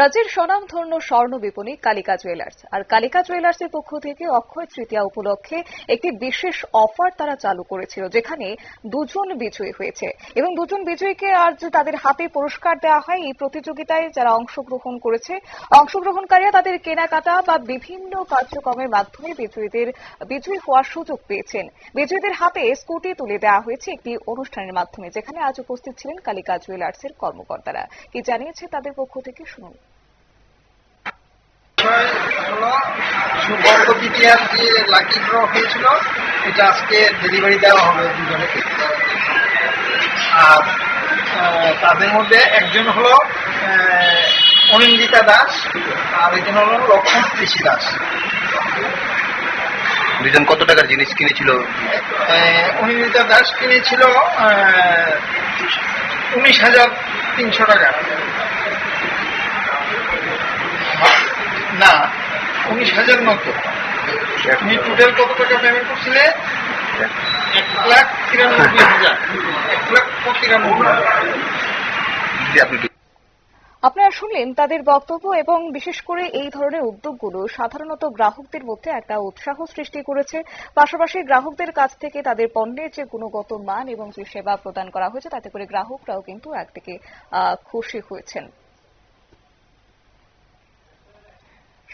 রাজ্যের স্বনামধন্য স্বর্ণ বিপণী কালিকা জুয়েলার্স। আর কালিকা জুয়েলার্সের পক্ষ থেকে অক্ষয় তৃতীয়া উপলক্ষে একটি বিশেষ অফার তারা চালু করেছিল, যেখানে দুজন বিজয়ী হয়েছে। এবং দুজন বিজয়ীকে আজ তাদের হাতে পুরস্কার দেওয়া হয়। এই প্রতিযোগিতায় যারা অংশগ্রহণ করেছে, অংশগ্রহণকারীরা তাদের কেনাকাটা বা বিভিন্ন কার্যক্রমের মাধ্যমে বিজয়ীদের, বিজয়ী হওয়ার সুযোগ পেয়েছেন। বিজয়ীদের হাতে স্কুটি তুলে দেওয়া হয়েছে একটি অনুষ্ঠানের মাধ্যমে, যেখানে আজ উপস্থিত ছিলেন কালিকা জুয়েলার্সের কর্মকর্তারা। কি জানিয়েছে তাদের পক্ষ থেকে শুনুন বিষয় হলো সুবর্গ দ্বিতীয়ার যে লাকি ড্র হয়েছিল এটা আজকে ডেলিভারি দেওয়া হবে দুজনকে। আর তাদের মধ্যে একজন হলো অনিন্দিতা দাস আর একজন হলো লক্ষণ কৃষি দাস। দুজন কত টাকার জিনিস কিনেছিল? অনিন্দিতা দাস কিনেছিল উনিশ হাজার তিনশো টাকা। উনিশ হাজার মতো। তুমি টোটাল কত টাকা পেমেন্ট করছিলে? এক লাখ তিরানব্বই হাজার। এক লাখ আপনি আপনারা শুনলেন তাদের বক্তব্য এবং বিশেষ করে এই ধরনের উদ্যোগগুলো সাধারণত গ্রাহকদের মধ্যে একটা উৎসাহ সৃষ্টি করেছে। পাশাপাশি গ্রাহকদের কাছ থেকে তাদের পণ্যের যে গুণগত মান এবং যে সেবা প্রদান করা হয়েছে, তাতে করে গ্রাহকরাও কিন্তু একদিকে খুশি হয়েছেন।